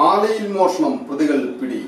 ആലയിൽ മോഷണം പ്രതികൾ പിടി.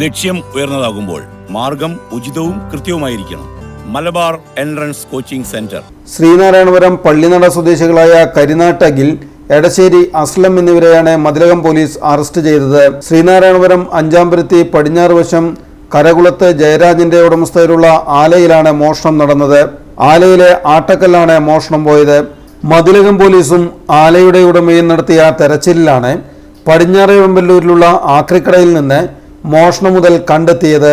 ലക്ഷ്യം ഉയർന്നതാകുമ്പോൾ മാർഗം ഉചിതവും കൃത്യവുമായിരിക്കണം. Malabar entrance coaching centre. Sreenarayanapuram Pallinada സ്വദേശികളായ കരിനാട്ടകിൽ എടശ്ശേരി അസ്ലം എന്നിവരെയാണ് മതിലകം പോലീസ് അറസ്റ്റ് ചെയ്തത്. ശ്രീനാരായണപുരം അഞ്ചാംപുരത്തി പടിഞ്ഞാറ് വശം കരകുളത്ത് ജയരാജന്റെ ഉടമസ്ഥയിലുള്ള ആലയിലാണ് മോഷണം നടന്നത്. ആലയിലെ ആട്ടക്കല്ലാണ് മോഷണം പോയത്. മതിലകം പോലീസും ആലയുടെ ഉടമയും നടത്തിയ തെരച്ചിലിലാണ് പടിഞ്ഞാറ് വെമ്പല്ലൂരിലുള്ള ആക്രിക്കടയിൽ നിന്ന് മോഷണം മുതൽ കണ്ടെത്തിയത്